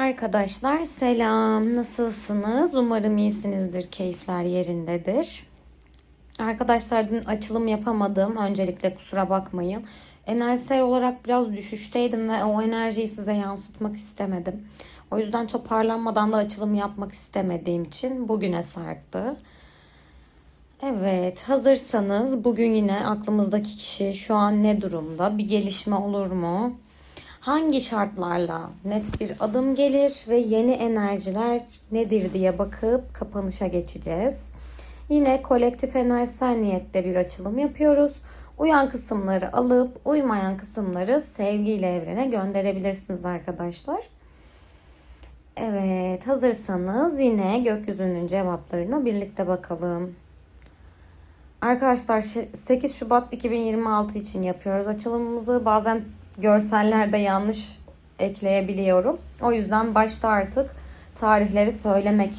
Arkadaşlar selam. Nasılsınız? Umarım iyisinizdir. Keyifler yerindedir. Arkadaşlar dün açılım yapamadım. Öncelikle kusura bakmayın. Enerjisel olarak biraz düşüşteydim ve o enerjiyi size yansıtmak istemedim. O yüzden toparlanmadan da açılım yapmak istemediğim için bugüne sarktı. Evet, hazırsanız bugün yine aklımızdaki kişi şu an ne durumda? Bir gelişme olur mu? Hangi şartlarla net bir adım gelir ve yeni enerjiler nedir diye bakıp kapanışa geçeceğiz. Yine kolektif enerjisel niyette bir açılım yapıyoruz. Uyan kısımları alıp uymayan kısımları sevgiyle evrene gönderebilirsiniz arkadaşlar. Evet, hazırsanız yine gökyüzünün cevaplarına birlikte bakalım. Arkadaşlar 8 Şubat 2026 için yapıyoruz açılımımızı. Bazen görsellerde yanlış ekleyebiliyorum. O yüzden başta artık tarihleri söylemek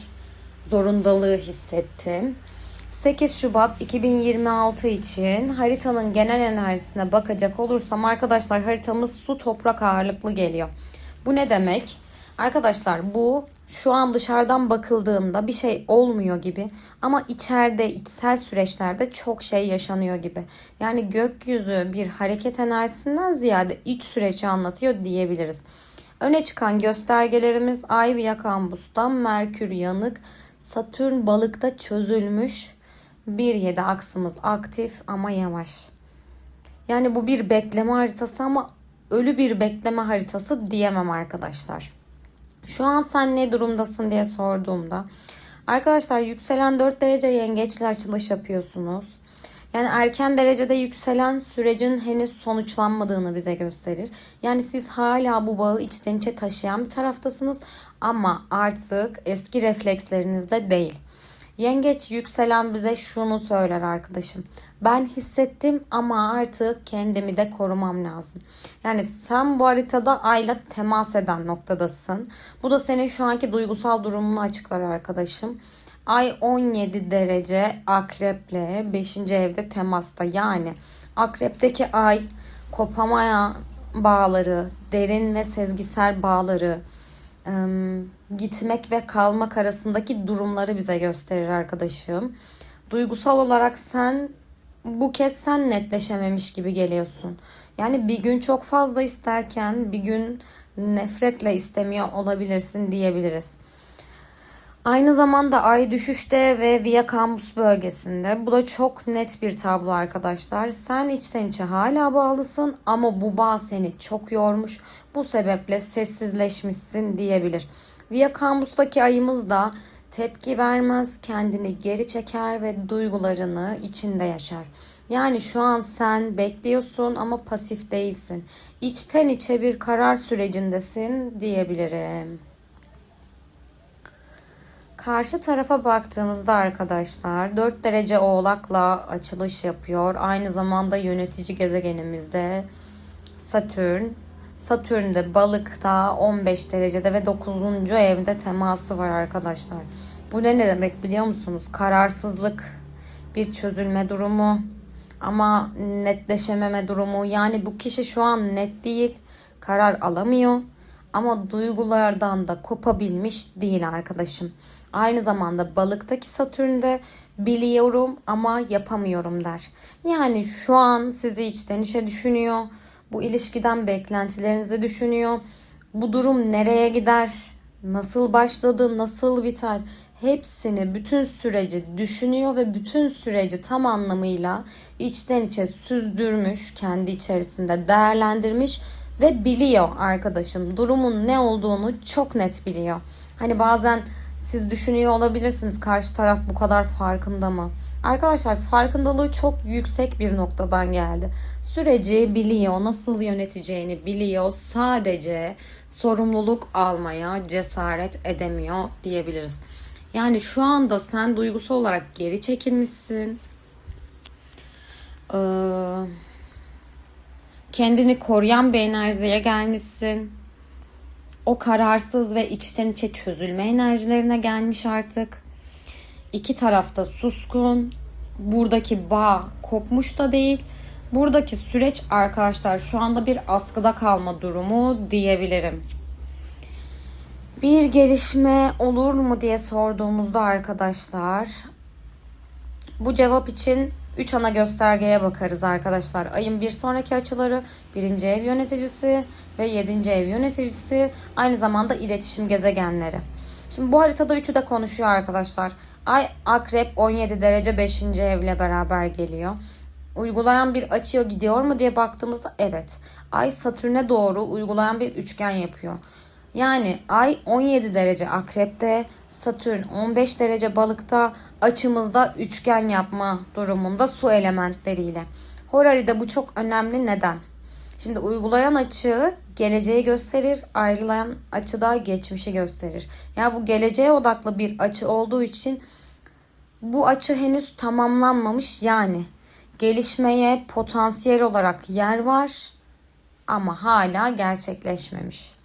zorundalığı hissettim. 8 Şubat 2026 için haritanın genel enerjisine bakacak olursam arkadaşlar haritamız su toprak ağırlıklı geliyor. Bu ne demek? Arkadaşlar bu şu an dışarıdan bakıldığında bir şey olmuyor gibi ama içeride içsel süreçlerde çok şey yaşanıyor gibi. Yani gökyüzü bir hareket enerjisinden ziyade iç süreci anlatıyor diyebiliriz. Öne çıkan göstergelerimiz Ay ve Yakambus'tan Merkür yanık, Satürn balıkta çözülmüş. 1-7 aksımız aktif ama yavaş. Yani bu bir bekleme haritası ama ölü bir bekleme haritası diyemem arkadaşlar. Şu an sen ne durumdasın diye sorduğumda arkadaşlar yükselen 4 derece yengeçle açılış yapıyorsunuz. Yani erken derecede yükselen sürecin henüz sonuçlanmadığını bize gösterir. Yani siz hala bu bağı içten içe taşıyan bir taraftasınız ama artık eski reflekslerinizde değil. Yengeç yükselen bize şunu söyler arkadaşım. Ben hissettim ama artık kendimi de korumam lazım. Yani sen bu haritada ayla temas eden noktadasın. Bu da senin şu anki duygusal durumunu açıklar arkadaşım. Ay 17 derece akreple 5. evde temasta. Yani akrepteki ay kopamaya bağları, derin ve sezgisel bağları, gitmek ve kalmak arasındaki durumları bize gösterir arkadaşım. Duygusal olarak sen bu kez sen netleşememiş gibi geliyorsun. Yani bir gün çok fazla isterken bir gün nefretle istemiyor olabilirsin diyebiliriz. Aynı zamanda ay düşüşte ve Via Campus bölgesinde. Bu da çok net bir tablo arkadaşlar. Sen içten içe hala bağlısın ama bu bağ seni çok yormuş. Bu sebeple sessizleşmişsin diyebilir. Via Campus'taki ayımız da tepki vermez, kendini geri çeker ve duygularını içinde yaşar. Yani şu an sen bekliyorsun ama pasif değilsin. İçten içe bir karar sürecindesin diyebilirim. Karşı tarafa baktığımızda arkadaşlar 4 derece oğlakla açılış yapıyor. Aynı zamanda yönetici gezegenimizde Satürn. Satürn de balıkta 15 derecede ve 9. evde teması var arkadaşlar. Bu ne, ne demek biliyor musunuz? Kararsızlık, bir çözülme durumu ama netleşememe durumu. Yani bu kişi şu an net değil, karar alamıyor ama duygulardan da kopabilmiş değil arkadaşım. Aynı zamanda balıktaki Satürn'de biliyorum ama yapamıyorum der. Yani şu an sizi içten içe düşünüyor. Bu ilişkiden beklentilerinizi düşünüyor. Bu durum nereye gider? Nasıl başladı? Nasıl biter? Hepsini, bütün süreci düşünüyor ve bütün süreci tam anlamıyla içten içe süzdürmüş, kendi içerisinde değerlendirmiş ve biliyor arkadaşım. Durumun ne olduğunu çok net biliyor. Hani bazen siz düşünüyor olabilirsiniz karşı taraf bu kadar farkında mı? Arkadaşlar farkındalığı çok yüksek bir noktadan geldi. Süreci biliyor, nasıl yöneteceğini biliyor. Sadece sorumluluk almaya cesaret edemiyor diyebiliriz. Yani şu anda sen duygusal olarak geri çekilmişsin. Ee, kendini koruyan bir enerjiye gelmişsin o kararsız ve içten içe çözülme enerjilerine gelmiş artık. İki tarafta suskun. Buradaki bağ kopmuş da değil. Buradaki süreç arkadaşlar şu anda bir askıda kalma durumu diyebilirim. Bir gelişme olur mu diye sorduğumuzda arkadaşlar bu cevap için 3 ana göstergeye bakarız arkadaşlar. Ayın bir sonraki açıları, birinci ev yöneticisi ve yedinci ev yöneticisi aynı zamanda iletişim gezegenleri. Şimdi bu haritada üçü de konuşuyor arkadaşlar. Ay akrep 17 derece 5. evle beraber geliyor. Uygulayan bir açıyor gidiyor mu diye baktığımızda evet. Ay Satürn'e doğru uygulayan bir üçgen yapıyor. Yani ay 17 derece akrepte, Satürn 15 derece balıkta, açımızda üçgen yapma durumunda su elementleriyle. Horari'de bu çok önemli neden? Şimdi uygulayan açı geleceği gösterir, ayrılan açı da geçmişi gösterir. Yani bu geleceğe odaklı bir açı olduğu için bu açı henüz tamamlanmamış yani gelişmeye potansiyel olarak yer var ama hala gerçekleşmemiş.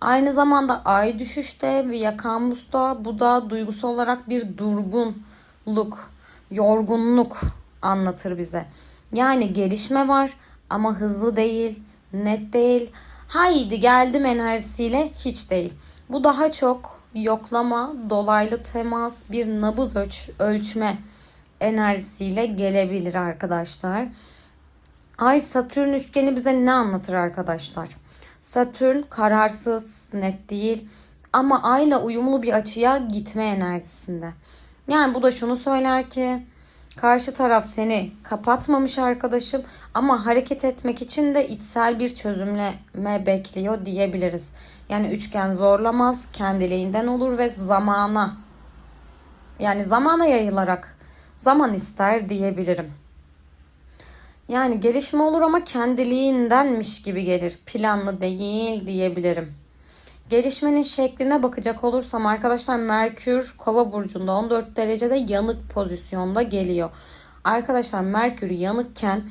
Aynı zamanda ay düşüşte ve yakamusta bu da duygusal olarak bir durgunluk, yorgunluk anlatır bize. Yani gelişme var ama hızlı değil, net değil. Haydi geldim enerjisiyle hiç değil. Bu daha çok yoklama, dolaylı temas, bir nabız ölç ölçme enerjisiyle gelebilir arkadaşlar. Ay Satürn üçgeni bize ne anlatır arkadaşlar? Satürn kararsız, net değil ama ayla uyumlu bir açıya gitme enerjisinde. Yani bu da şunu söyler ki karşı taraf seni kapatmamış arkadaşım ama hareket etmek için de içsel bir çözümleme bekliyor diyebiliriz. Yani üçgen zorlamaz, kendiliğinden olur ve zamana yani zamana yayılarak zaman ister diyebilirim. Yani gelişme olur ama kendiliğindenmiş gibi gelir. Planlı değil diyebilirim. Gelişmenin şekline bakacak olursam arkadaşlar Merkür Kova burcunda 14 derecede yanık pozisyonda geliyor. Arkadaşlar Merkür yanıkken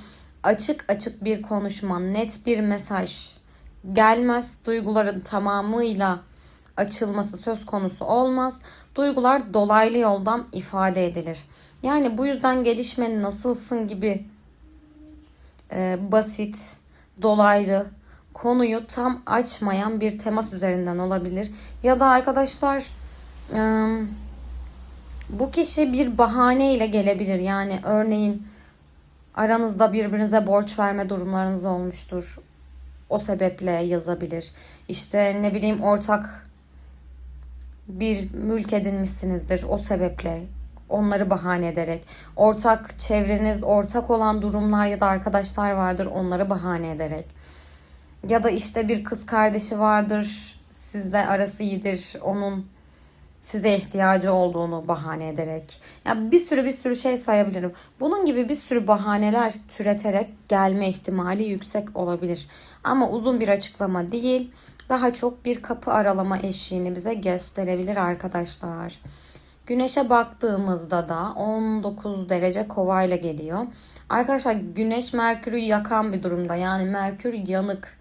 açık açık bir konuşma, net bir mesaj gelmez. Duyguların tamamıyla açılması söz konusu olmaz. Duygular dolaylı yoldan ifade edilir. Yani bu yüzden gelişme nasılsın gibi e, basit, dolaylı, konuyu tam açmayan bir temas üzerinden olabilir. Ya da arkadaşlar e, bu kişi bir bahane ile gelebilir. Yani örneğin aranızda birbirinize borç verme durumlarınız olmuştur. O sebeple yazabilir. İşte ne bileyim ortak bir mülk edinmişsinizdir. O sebeple onları bahane ederek. Ortak çevreniz, ortak olan durumlar ya da arkadaşlar vardır onları bahane ederek. Ya da işte bir kız kardeşi vardır sizle arası iyidir onun size ihtiyacı olduğunu bahane ederek. Ya bir sürü bir sürü şey sayabilirim. Bunun gibi bir sürü bahaneler türeterek gelme ihtimali yüksek olabilir. Ama uzun bir açıklama değil. Daha çok bir kapı aralama eşiğini bize gösterebilir arkadaşlar. Güneşe baktığımızda da 19 derece kovayla geliyor. Arkadaşlar güneş Merkür'ü yakan bir durumda. Yani Merkür yanık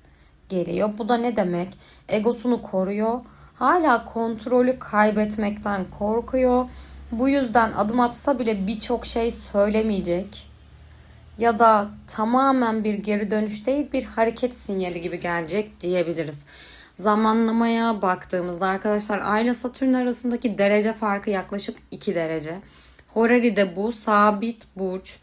geliyor. Bu da ne demek? Egosunu koruyor. Hala kontrolü kaybetmekten korkuyor. Bu yüzden adım atsa bile birçok şey söylemeyecek. Ya da tamamen bir geri dönüş değil bir hareket sinyali gibi gelecek diyebiliriz. Zamanlamaya baktığımızda arkadaşlar Ay ile Satürn arasındaki derece farkı yaklaşık 2 derece. Horari'de bu sabit burç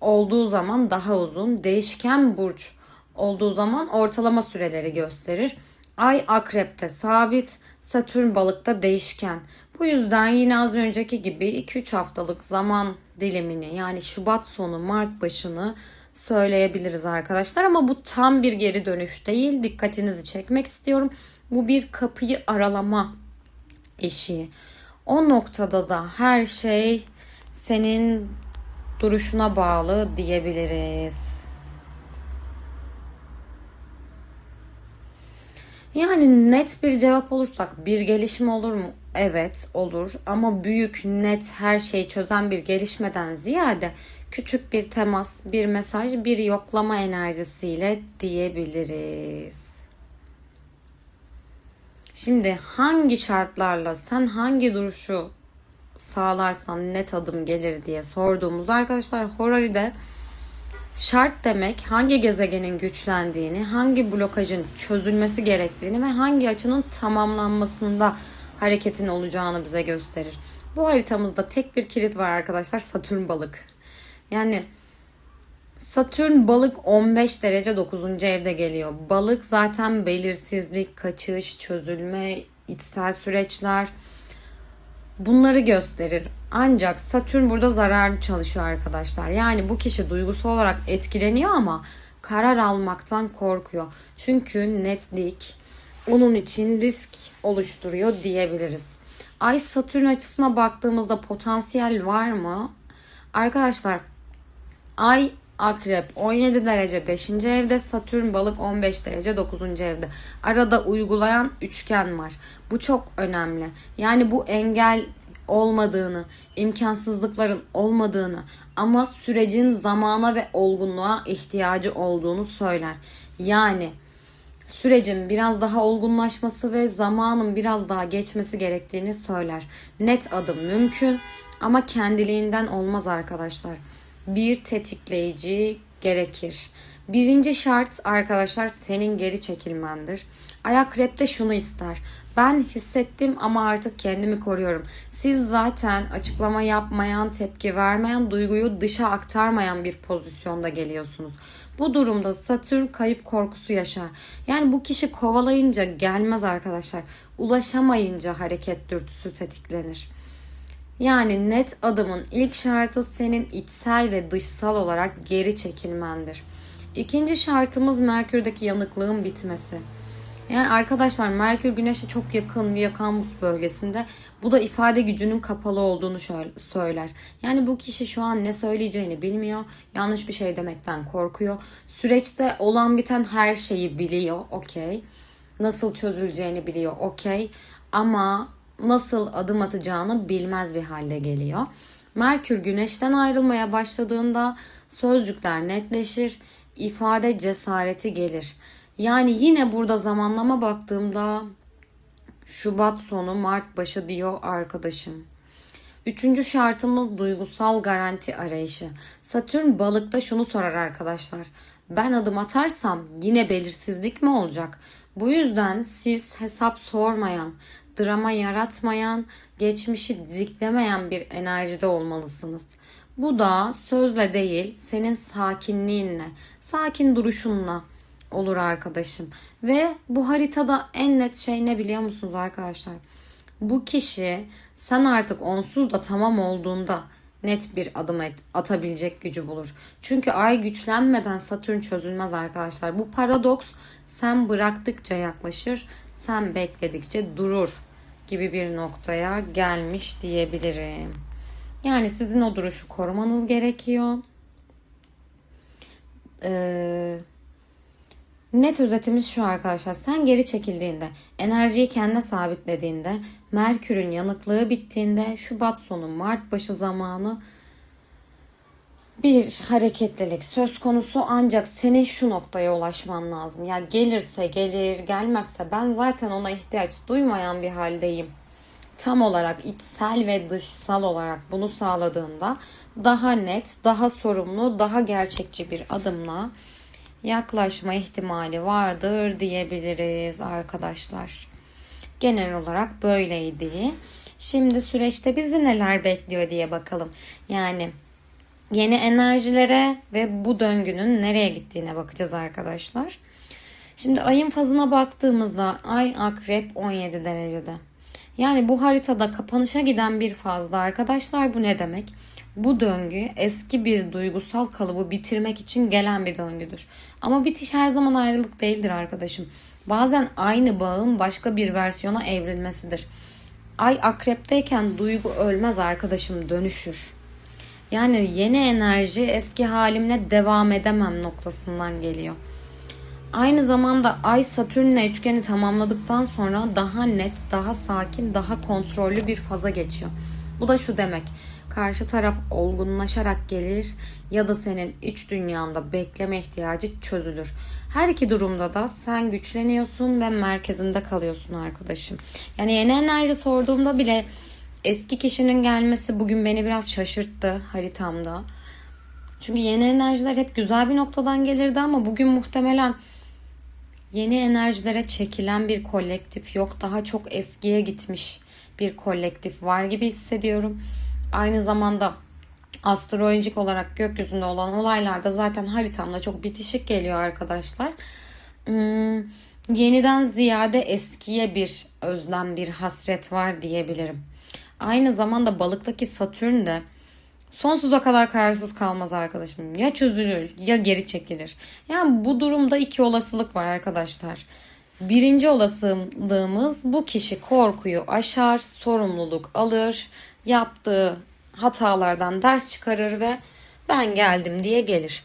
olduğu zaman daha uzun, değişken burç olduğu zaman ortalama süreleri gösterir. Ay akrepte sabit, Satürn balıkta değişken. Bu yüzden yine az önceki gibi 2-3 haftalık zaman dilimini yani Şubat sonu Mart başını söyleyebiliriz arkadaşlar. Ama bu tam bir geri dönüş değil. Dikkatinizi çekmek istiyorum. Bu bir kapıyı aralama eşiği. O noktada da her şey senin duruşuna bağlı diyebiliriz. Yani net bir cevap olursak bir gelişme olur mu? Evet olur ama büyük, net her şeyi çözen bir gelişmeden ziyade küçük bir temas, bir mesaj, bir yoklama enerjisiyle diyebiliriz. Şimdi hangi şartlarla sen hangi duruşu sağlarsan net adım gelir diye sorduğumuz arkadaşlar Horari'de Şart demek hangi gezegenin güçlendiğini, hangi blokajın çözülmesi gerektiğini ve hangi açının tamamlanmasında hareketin olacağını bize gösterir. Bu haritamızda tek bir kilit var arkadaşlar. Satürn balık. Yani Satürn balık 15 derece 9. evde geliyor. Balık zaten belirsizlik, kaçış, çözülme, içsel süreçler bunları gösterir. Ancak Satürn burada zararlı çalışıyor arkadaşlar. Yani bu kişi duygusal olarak etkileniyor ama karar almaktan korkuyor. Çünkü netlik onun için risk oluşturuyor diyebiliriz. Ay Satürn açısına baktığımızda potansiyel var mı? Arkadaşlar Ay Akrep 17 derece 5. evde, Satürn balık 15 derece 9. evde. Arada uygulayan üçgen var. Bu çok önemli. Yani bu engel olmadığını, imkansızlıkların olmadığını ama sürecin zamana ve olgunluğa ihtiyacı olduğunu söyler. Yani sürecin biraz daha olgunlaşması ve zamanın biraz daha geçmesi gerektiğini söyler. Net adım mümkün ama kendiliğinden olmaz arkadaşlar bir tetikleyici gerekir. Birinci şart arkadaşlar senin geri çekilmendir. Ayak repte şunu ister. Ben hissettim ama artık kendimi koruyorum. Siz zaten açıklama yapmayan, tepki vermeyen, duyguyu dışa aktarmayan bir pozisyonda geliyorsunuz. Bu durumda Satürn kayıp korkusu yaşar. Yani bu kişi kovalayınca gelmez arkadaşlar. Ulaşamayınca hareket dürtüsü tetiklenir. Yani net adımın ilk şartı senin içsel ve dışsal olarak geri çekilmendir. İkinci şartımız Merkür'deki yanıklığın bitmesi. Yani arkadaşlar Merkür Güneş'e çok yakın bir Viyakamus bölgesinde. Bu da ifade gücünün kapalı olduğunu söyler. Yani bu kişi şu an ne söyleyeceğini bilmiyor. Yanlış bir şey demekten korkuyor. Süreçte olan biten her şeyi biliyor. Okey. Nasıl çözüleceğini biliyor. Okey. Ama nasıl adım atacağını bilmez bir halde geliyor. Merkür güneşten ayrılmaya başladığında sözcükler netleşir, ifade cesareti gelir. Yani yine burada zamanlama baktığımda Şubat sonu Mart başı diyor arkadaşım. Üçüncü şartımız duygusal garanti arayışı. Satürn balıkta şunu sorar arkadaşlar. Ben adım atarsam yine belirsizlik mi olacak? Bu yüzden siz hesap sormayan, drama yaratmayan, geçmişi didiklemeyen bir enerjide olmalısınız. Bu da sözle değil, senin sakinliğinle, sakin duruşunla olur arkadaşım. Ve bu haritada en net şey ne biliyor musunuz arkadaşlar? Bu kişi sen artık onsuz da tamam olduğunda net bir adım et, atabilecek gücü bulur. Çünkü ay güçlenmeden Satürn çözülmez arkadaşlar. Bu paradoks sen bıraktıkça yaklaşır, sen bekledikçe durur gibi bir noktaya gelmiş diyebilirim. Yani sizin o duruşu korumanız gerekiyor. Ee, net özetimiz şu arkadaşlar. Sen geri çekildiğinde, enerjiyi kendine sabitlediğinde, Merkür'ün yanıklığı bittiğinde, Şubat sonu Mart başı zamanı bir hareketlilik söz konusu ancak senin şu noktaya ulaşman lazım. Ya gelirse gelir, gelmezse ben zaten ona ihtiyaç duymayan bir haldeyim. Tam olarak içsel ve dışsal olarak bunu sağladığında daha net, daha sorumlu, daha gerçekçi bir adımla yaklaşma ihtimali vardır diyebiliriz arkadaşlar. Genel olarak böyleydi. Şimdi süreçte bizi neler bekliyor diye bakalım. Yani yeni enerjilere ve bu döngünün nereye gittiğine bakacağız arkadaşlar. Şimdi ayın fazına baktığımızda ay akrep 17 derecede. Yani bu haritada kapanışa giden bir fazla arkadaşlar bu ne demek? Bu döngü eski bir duygusal kalıbı bitirmek için gelen bir döngüdür. Ama bitiş her zaman ayrılık değildir arkadaşım. Bazen aynı bağın başka bir versiyona evrilmesidir. Ay akrepteyken duygu ölmez arkadaşım dönüşür. Yani yeni enerji eski halimle devam edemem noktasından geliyor. Aynı zamanda Ay Satürn'le üçgeni tamamladıktan sonra daha net, daha sakin, daha kontrollü bir faza geçiyor. Bu da şu demek. Karşı taraf olgunlaşarak gelir ya da senin iç dünyanda bekleme ihtiyacı çözülür. Her iki durumda da sen güçleniyorsun ve merkezinde kalıyorsun arkadaşım. Yani yeni enerji sorduğumda bile eski kişinin gelmesi bugün beni biraz şaşırttı haritamda. Çünkü yeni enerjiler hep güzel bir noktadan gelirdi ama bugün muhtemelen yeni enerjilere çekilen bir kolektif yok. Daha çok eskiye gitmiş bir kolektif var gibi hissediyorum. Aynı zamanda astrolojik olarak gökyüzünde olan olaylarda zaten haritamda çok bitişik geliyor arkadaşlar. Hmm, yeniden ziyade eskiye bir özlem, bir hasret var diyebilirim. Aynı zamanda balıktaki Satürn de sonsuza kadar kararsız kalmaz arkadaşım. Ya çözülür ya geri çekilir. Yani bu durumda iki olasılık var arkadaşlar. Birinci olasılığımız bu kişi korkuyu aşar, sorumluluk alır, yaptığı hatalardan ders çıkarır ve ben geldim diye gelir.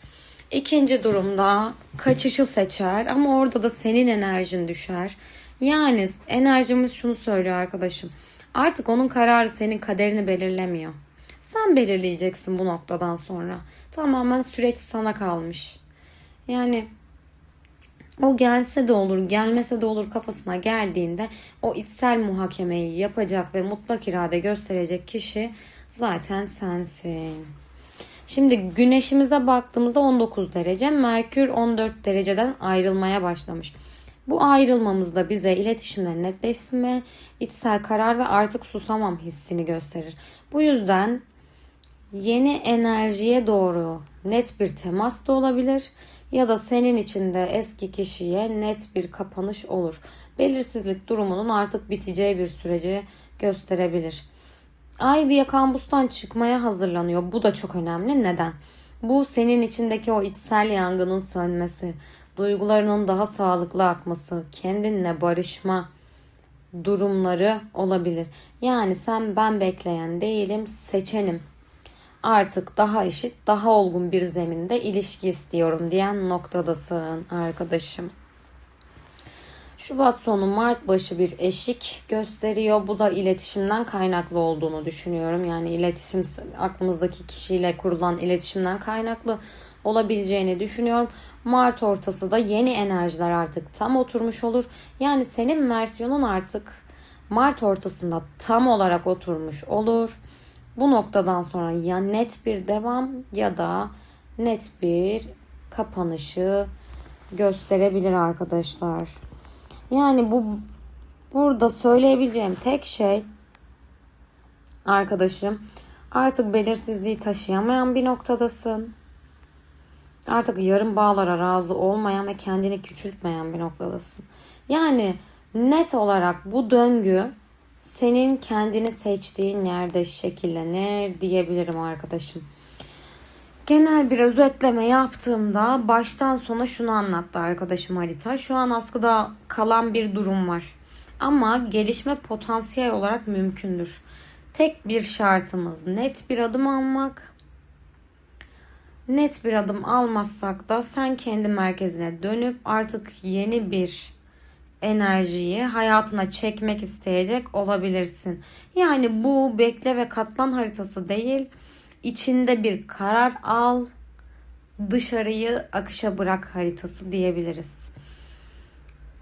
İkinci durumda kaçışı seçer ama orada da senin enerjin düşer. Yani enerjimiz şunu söylüyor arkadaşım. Artık onun kararı senin kaderini belirlemiyor. Sen belirleyeceksin bu noktadan sonra. Tamamen süreç sana kalmış. Yani o gelse de olur, gelmese de olur kafasına geldiğinde o içsel muhakemeyi yapacak ve mutlak irade gösterecek kişi zaten sensin. Şimdi güneşimize baktığımızda 19 derece, Merkür 14 dereceden ayrılmaya başlamış. Bu ayrılmamızda bize iletişimde netleşme, içsel karar ve artık susamam hissini gösterir. Bu yüzden yeni enerjiye doğru net bir temas da olabilir ya da senin içinde eski kişiye net bir kapanış olur. Belirsizlik durumunun artık biteceği bir süreci gösterebilir. Ay bir yakambustan çıkmaya hazırlanıyor. Bu da çok önemli. Neden? Bu senin içindeki o içsel yangının sönmesi, duygularının daha sağlıklı akması, kendinle barışma durumları olabilir. Yani sen ben bekleyen değilim, seçenim. Artık daha eşit, daha olgun bir zeminde ilişki istiyorum diyen noktadasın arkadaşım. Şubat sonu Mart başı bir eşik gösteriyor. Bu da iletişimden kaynaklı olduğunu düşünüyorum. Yani iletişim aklımızdaki kişiyle kurulan iletişimden kaynaklı olabileceğini düşünüyorum. Mart ortası da yeni enerjiler artık tam oturmuş olur. Yani senin versiyonun artık Mart ortasında tam olarak oturmuş olur. Bu noktadan sonra ya net bir devam ya da net bir kapanışı gösterebilir arkadaşlar. Yani bu burada söyleyebileceğim tek şey arkadaşım artık belirsizliği taşıyamayan bir noktadasın. Artık yarım bağlara razı olmayan ve kendini küçültmeyen bir noktadasın. Yani net olarak bu döngü senin kendini seçtiğin yerde şekillenir diyebilirim arkadaşım. Genel bir özetleme yaptığımda baştan sona şunu anlattı arkadaşım harita. Şu an askıda kalan bir durum var. Ama gelişme potansiyel olarak mümkündür. Tek bir şartımız net bir adım almak. Net bir adım almazsak da sen kendi merkezine dönüp artık yeni bir enerjiyi hayatına çekmek isteyecek olabilirsin. Yani bu bekle ve katlan haritası değil içinde bir karar al, dışarıyı akışa bırak haritası diyebiliriz.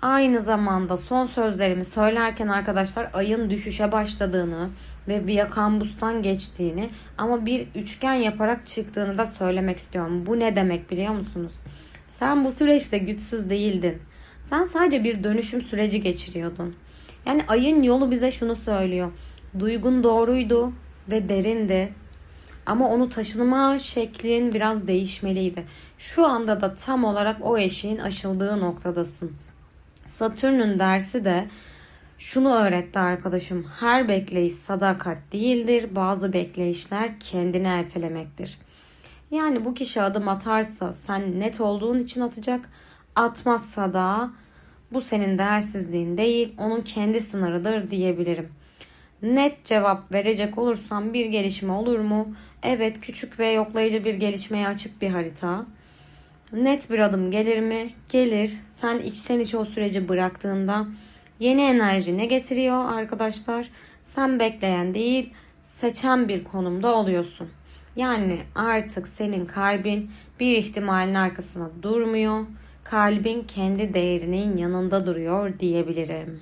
Aynı zamanda son sözlerimi söylerken arkadaşlar ayın düşüşe başladığını ve bir yakambustan geçtiğini ama bir üçgen yaparak çıktığını da söylemek istiyorum. Bu ne demek biliyor musunuz? Sen bu süreçte güçsüz değildin. Sen sadece bir dönüşüm süreci geçiriyordun. Yani ayın yolu bize şunu söylüyor. Duygun doğruydu ve derindi ama onu taşınma şeklin biraz değişmeliydi. Şu anda da tam olarak o eşiğin aşıldığı noktadasın. Satürn'ün dersi de şunu öğretti arkadaşım. Her bekleyiş sadakat değildir. Bazı bekleyişler kendini ertelemektir. Yani bu kişi adım atarsa sen net olduğun için atacak. Atmazsa da bu senin değersizliğin değil, onun kendi sınırıdır diyebilirim. Net cevap verecek olursam bir gelişme olur mu? Evet küçük ve yoklayıcı bir gelişmeye açık bir harita. Net bir adım gelir mi? Gelir. Sen içten içe o süreci bıraktığında yeni enerji ne getiriyor arkadaşlar? Sen bekleyen değil, seçen bir konumda oluyorsun. Yani artık senin kalbin bir ihtimalin arkasına durmuyor. Kalbin kendi değerinin yanında duruyor diyebilirim.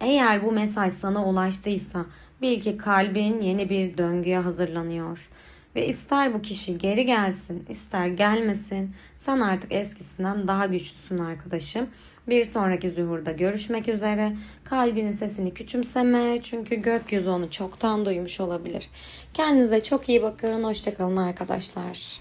Eğer bu mesaj sana ulaştıysa bil ki kalbin yeni bir döngüye hazırlanıyor. Ve ister bu kişi geri gelsin, ister gelmesin. Sen artık eskisinden daha güçlüsün arkadaşım. Bir sonraki zuhurda görüşmek üzere. Kalbinin sesini küçümseme çünkü gökyüzü onu çoktan duymuş olabilir. Kendinize çok iyi bakın. Hoşçakalın arkadaşlar.